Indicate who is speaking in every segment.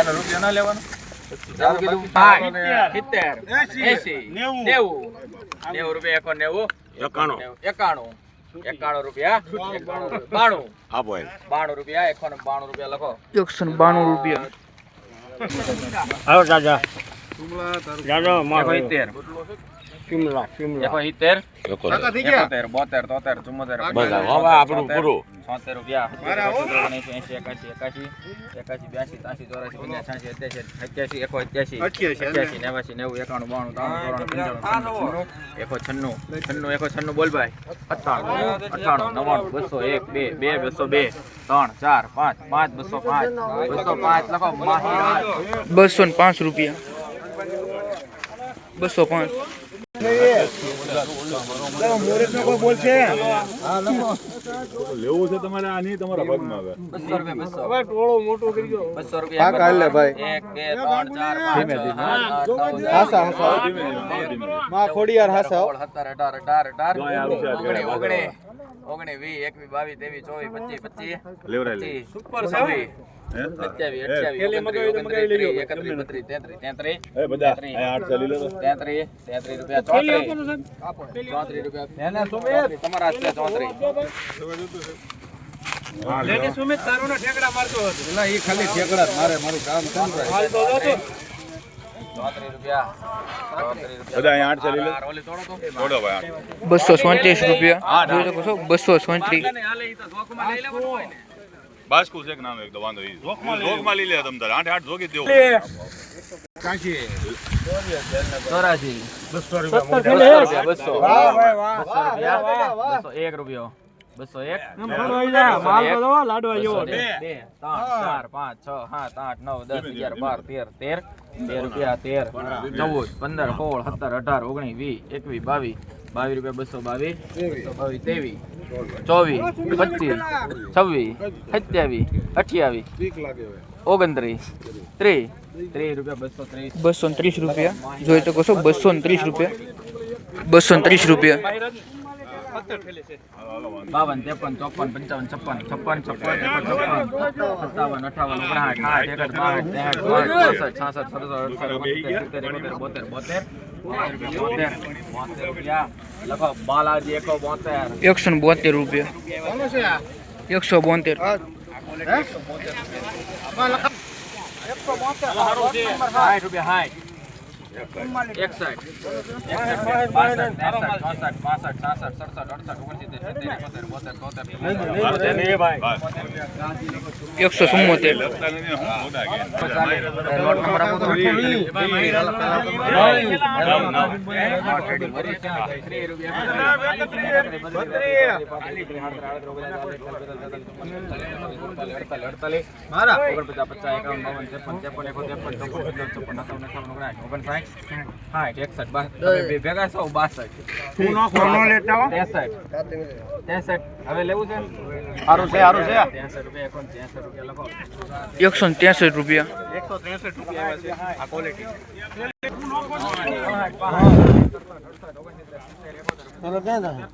Speaker 1: એનો રૂપિયો ના લેવાનો. બાણું. રૂપિયા. લખો.
Speaker 2: એકસો બાણું રૂપિયા.
Speaker 1: એકો છન્નું છન્નું એકો છન્નું બોલ ભાઈ અઠ્ઠાણું અઠ્ઠાણું નવ્વાણું બસો એક બે બે બસો બે ત્રણ ચાર પાંચ પાંચ બસો પાંચ બસો પાંચ લખો
Speaker 2: બસો ને પાંચ રૂપિયા. બસો પાંચ.
Speaker 3: લેવું છે તમારે આ તમારા ભાગમાં આવે
Speaker 1: બસો રૂપિયા બસો રૂપિયા એક બે ત્રણ ચાર પાંચ છ સાત આઠ નવ
Speaker 4: દસમાં ખોડિયાર હાસા
Speaker 1: સોળ, સત્તર અઢાર અઢાર અઢાર ઓગણે. ઓગણી ઓગણી વીસ એકવીસ બાવીસ તેવી ચોવીસ પચીસ પચીસ
Speaker 3: લેવરાય લે.
Speaker 1: પચીસ છવ્વીસ
Speaker 3: હે?
Speaker 1: સત્યાવીસ અઠ્યાવીસ ઓગણત્રીસ ઓગણત્રીસ ત્રીસ એકત્રીસ બત્રીસ તેત્રીસ તેત્રીસ.
Speaker 3: એ બધા? અહીંયા આઠ ચાલી લો તો.
Speaker 1: તેત્રીસ તેત્રીસ રૂપિયા ચોત્રીસ. ચોત્રીસ રૂપિયા. ચોત્રીસ. તમારા હાથે ચોત્રીસ.
Speaker 4: ના ખાલી ઠેકડા મારે મારું કામ
Speaker 3: ચાલી
Speaker 2: બસો સોત્રીસ રૂપિયા. જોઈ શકો છો બસો સોત્રીસ
Speaker 3: બાસ્કુ છે નામ એક તો વાંધો ઈ. જોખમાં લઈ લે તમ તારે. આઠે આઠ જોગી જ દેવું.
Speaker 1: ચોરાશી બસો રૂપિયા બસો બસો રૂપિયા. બસો. એક રૂપિયો. બસો એક. બસો બે, બે, ત્રણ, ચાર, પાંચ, છ, સાત, આઠ, નવ, દસ, અગિયાર, બાર, તેર, તેર, તેર રૂપિયા, તેર, ચૌદ, પંદર, સોળ, સત્તર, અઢાર, ઓગણીસ, વીસ, એકવીસ, બાવીસ, બાવીસ રૂપિયા, બસો બાવીસ, બસો બાવીસ, ત્રેવીસ, ચોવીસ, પચીસ, છવ્વીસ, સત્યાવીસ, અઠ્યાવીસ, ઓગણત્રીસ, ત્રીસ, ત્રીસ રૂપિયા, બસો ત્રીસ,
Speaker 2: બસો ત્રીસ રૂપિયા. જોઈ શકો છો બસો ત્રીસ રૂપિયા. બસો ત્રીસ રૂપિયા.
Speaker 1: બાવન ત્રેપન ચોપન પંચાવન છપ્પન છપ્પન છપ્પન સત્તાવન અઠાવન ઓગણસાઠ સાઠ એકસઠ બાસઠ ત્રેસઠ ચોસઠ છાસઠ સડસઠ અડસઠ સિત્તેર એકોતેર બોતેર બોતેર બોતેર બોતેર રૂપિયા લખો બાલાજી એકો બોતેર
Speaker 2: એકસો ને બોતેર રૂપિયા એકસો બોતેર
Speaker 1: રૂપિયા એકસઠ એકસઠ બાસઠ ત્રેસઠ ચોસઠ પાસઠ છાસઠ સડસઠ અડસઠ ઓગણસિત્તેર સિત્તેર એકોતેર ત્રેપન તોતેર
Speaker 3: બસ.
Speaker 2: ચોપન ચોપન
Speaker 3: લખતા
Speaker 1: ભેગા બાસઠ. હવે લેવું છે? સારું છે સારું છે. એકસો રૂપિયા ત્યાંસઠ રૂપિયા
Speaker 2: એકસો ત્રેસઠ રૂપિયા.
Speaker 1: આ ક્વોલિટી રૂપિયા
Speaker 4: ક્યાં ગામનું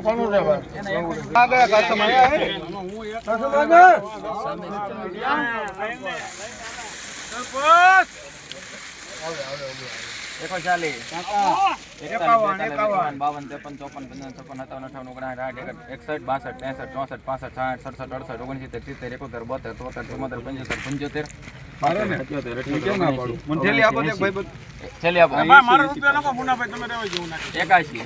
Speaker 4: કોનું છે ભાઈ?
Speaker 1: એકો ચાલીસ એકાવન એકાવન બાવન ત્રેપન ચોપન પંચાવન છપ્પન સત્તાવન અઠાવન ઓગણસાઠ આઠ એકસઠ એકસઠ બાસઠ ત્રેસઠ ચોસઠ પાસઠ સાઠ સડસઠ અડસઠ ઓગણસિત્તેર સિત્તેર એકોતેર બોતેર તોતેર ચુમ્મોતેર પંચોતેર પંચોતેર. સત્યોતેર અઠ્યોતેર
Speaker 4: થેલી આપો તો ભાઈ
Speaker 1: છેલ્લી આપો. એકાશી.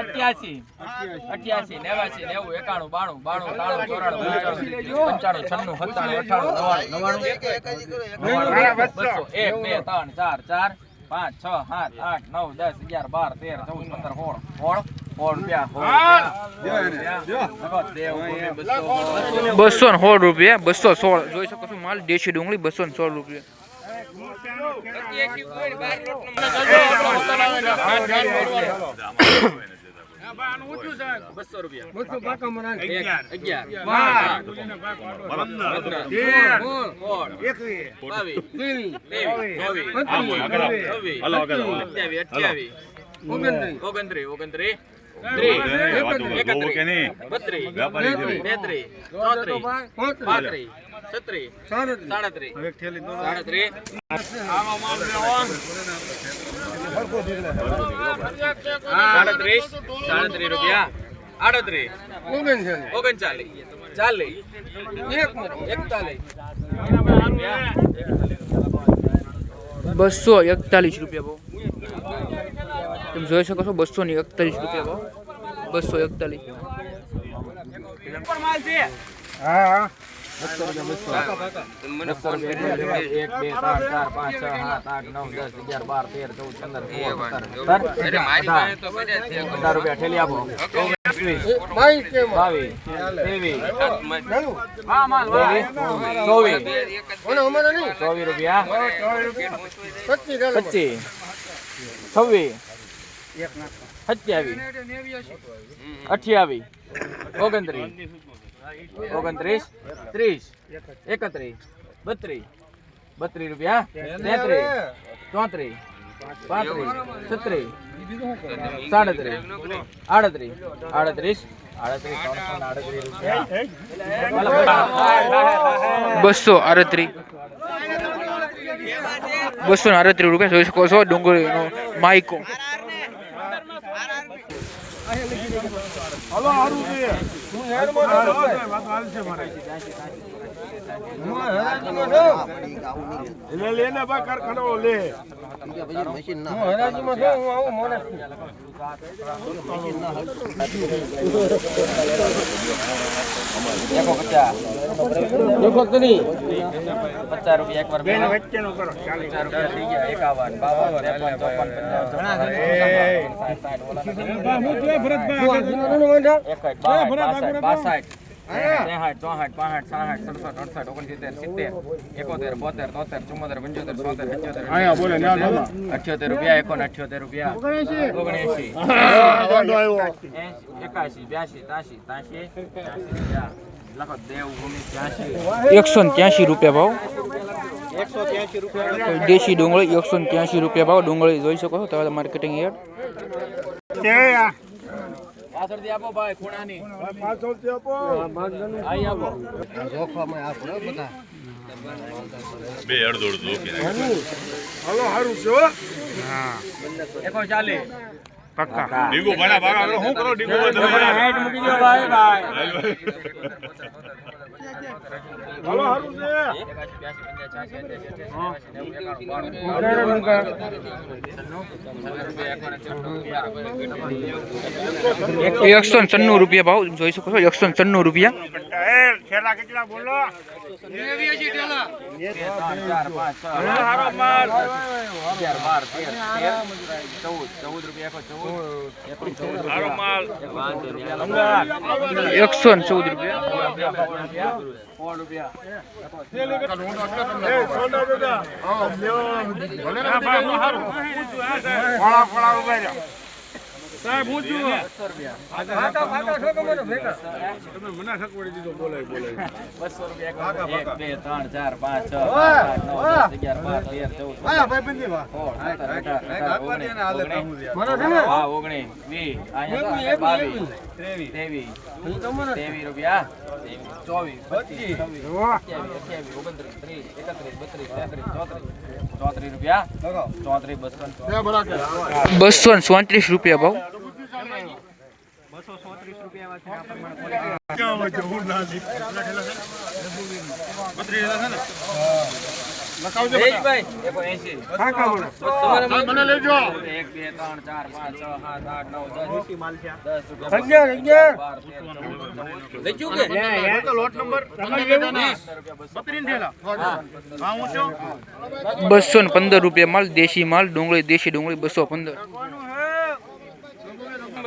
Speaker 1: અઠ્યાસી. અઠ્યાસી નેવું, એકાણું, બાણું બાણું ત્રાણું ચોરાણું છન્નું, સત્તાણું અઠાણું એક, બે, ત્રણ, ચાર ચાર, પાંચ, છ, સાત, આઠ, નવ, દસ, અગિયાર, બાર, તેર, ચૌદ, પંદર, સોળ સોળ બસો
Speaker 2: સોળ રૂપિયા, બસો સોળ. જોઈ શકો છો, માલ દેશી ડુંગળી બસો સોળ રૂપિયા.
Speaker 1: બસો રૂપિયા
Speaker 5: બસો પાકા
Speaker 1: એક, અગિયાર. બાવીસ, ત્રેવીસ, અઠ્યાવીસ,
Speaker 5: ઓગણત્રીસ.
Speaker 1: ઓગણત્રીસ,
Speaker 5: સાડત્રીસ.
Speaker 1: રૂપિયા, આડત્રીસ,
Speaker 5: ઓગણચાલીસ.
Speaker 1: ચાલીસ,
Speaker 5: એક
Speaker 1: એકતાલીસ,
Speaker 2: બસો એકતાલીસ રૂપિયા ભાવ તમે જોઈ શકો છો બસો ને એકતાલીસ રૂપિયા ભાવ. બસો એકતાલીસ.
Speaker 1: ચોવીસ રૂપિયા.
Speaker 5: પચીસ
Speaker 1: છવ્વીસ સત્યાવીસ. અઠ્યાવીસ. ઓગણત્રીસ. ઓગણત્રીસ. ત્રીસ. એકત્રીસ. બત્રીસ. બત્રીસ રૂપિયા તેત્રીસ. ચોત્રીસ. પાંત્રીસ. છત્રીસ. સાડત્રીસ. આડત્રીસ. આડત્રીસ. આડત્રીસ આડત્રીસ રૂપિયા.
Speaker 2: બસો આડત્રીસ. બસો ને આડત્રીસ રૂપિયા જોઈ શકો છો ડુંગળીનો માઇકો.
Speaker 5: હું છે છું. હું હરાજીમાં છું. હું આવું મોણસથી.
Speaker 1: એકો પચાસ
Speaker 5: દેખો તરી.
Speaker 1: પચાસ રૂપિયા એક
Speaker 5: બેન વચ્ચેનો કરો. ચાલીસ.
Speaker 1: રૂપિયા થઈ ગયા એકાવન બાવન ત્રેપન ચોપન પંચાવન છપ્પન
Speaker 5: હું હાજીનો નથી વાંધો.
Speaker 1: એકસઠ બાસઠ બાસઠ ત્રેસઠ ચોસઠ પાંસઠ સાસઠ સડસઠ અડસઠ ઓગણસિત્તેર સિત્તેર એકોતેર બોતેર તોતેર ચુમ્મોતેર પંચોતેર છોતેર સત્યોતેર અઠ્યોતેર રૂપિયા એકોન અઠ્યોતેર રૂપિયા. ઓગણએસી એકાશી બ્યાસી ત્યાસી રૂપિયા. લખો દેવભૂમિ
Speaker 2: એકસો ને ત્યાંશી રૂપિયા ભાવ. દેશી ડુંગળી એકસો ને ત્યાંશી રૂપિયા ભાવ. ડુંગળી જોઈ શકો છો તમારે માર્કેટિંગ યાર્ડ.
Speaker 1: પાછળથી આપો ભાઈ ખૂણાની.
Speaker 3: બે અડધો અડધો ઓકે.
Speaker 1: એકો ચાલી.
Speaker 3: ડીગો ભણા ભાગા હું શું કરો ડીગો? ભાઈ તમે
Speaker 1: એકોને છન્નું રૂપિયા
Speaker 2: એકસો ને છન્નું રૂપિયા ભાવ જોઈ શકો છો એકસો ને છન્નું રૂપિયા
Speaker 5: છેલ્લા કેટલા બોલો?
Speaker 1: એકસો છ ચૌદ રૂપિયા. એકો ફળા ઊભા ચૌદ રૂપિયા
Speaker 2: હું છું. રૂપિયા
Speaker 1: રૂપિયા
Speaker 5: ફાટા ફાટા છો કે મને ભેગા?
Speaker 1: બસો રૂપિયા એકો એક બે ત્રણ ચાર પાંચ છ સાત આઠ નવ દસ અગિયાર બાર તેર ચૌદ પંદર. સોળ સત્તર અઢાર અઢાર ઓગણીસ ઓગણીસ.
Speaker 5: મને છે ને
Speaker 1: હા ઓગણીસ વીસ અહીંયા તો બાવીસ. ત્રેવીસ. ત્રેવીસ. રૂપિયા. ચોવીસ પચીસ છવ્વીસ સત્યાવીસ અઠ્યાવીસ ઓગણત્રીસ ત્રીસ એકત્રીસ બત્રીસ તેત્રીસ ચોત્રીસ. ચોત્રીસ રૂપિયા ચોત્રીસ બસો ને
Speaker 2: બસો ને ચોત્રીસ રૂપિયા ભાવ.
Speaker 1: જયેશભાઈ,
Speaker 2: બસો ને પંદર રૂપિયા માલ દેશી માલ ડુંગળી દેશી ડુંગળી બસો પંદર.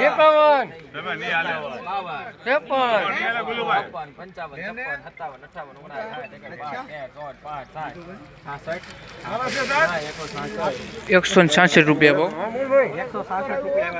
Speaker 5: એકાવન ત્રેપન
Speaker 1: પંચાવન છપ્પન સત્તાવન અઠાવન ઓગણસાઠ
Speaker 2: એકસો છાસઠ. રૂપિયા
Speaker 5: બહુ. એકસો છાસઠ રૂપિયા